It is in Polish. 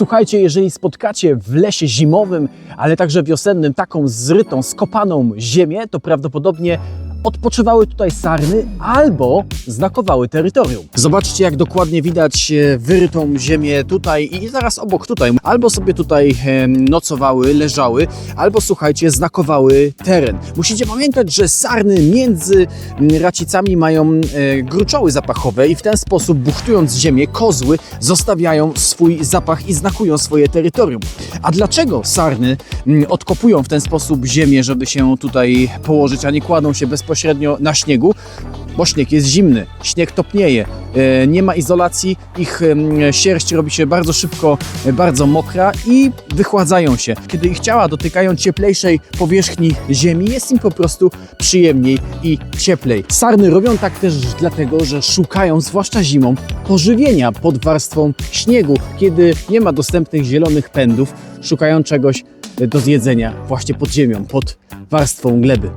Słuchajcie, jeżeli spotkacie w lesie zimowym, ale także wiosennym taką zrytą, skopaną ziemię, to prawdopodobnie odpoczywały tutaj sarny albo znakowały terytorium. Zobaczcie, jak dokładnie widać e, wyrytą ziemię tutaj i zaraz obok tutaj. Albo sobie tutaj nocowały, leżały, albo słuchajcie, znakowały teren. Musicie pamiętać, że sarny między racicami mają e, gruczoły zapachowe i w ten sposób, buchtując ziemię, kozły zostawiają swój zapach i znakują swoje terytorium. A dlaczego sarny odkopują w ten sposób ziemię, żeby się tutaj położyć, a nie kładą się bezpośrednio na śniegu? Bo śnieg jest zimny, śnieg topnieje, e, nie ma izolacji, ich sierść robi się bardzo szybko, e, bardzo mokra i wychładzają się. Kiedy ich ciała dotykają cieplejszej powierzchni ziemi, jest im po prostu przyjemniej i cieplej. Sarny robią tak też dlatego, że szukają, zwłaszcza zimą, pożywienia pod warstwą śniegu. Kiedy nie ma dostępnych zielonych pędów, szukają czegoś do zjedzenia właśnie pod ziemią, pod warstwą gleby.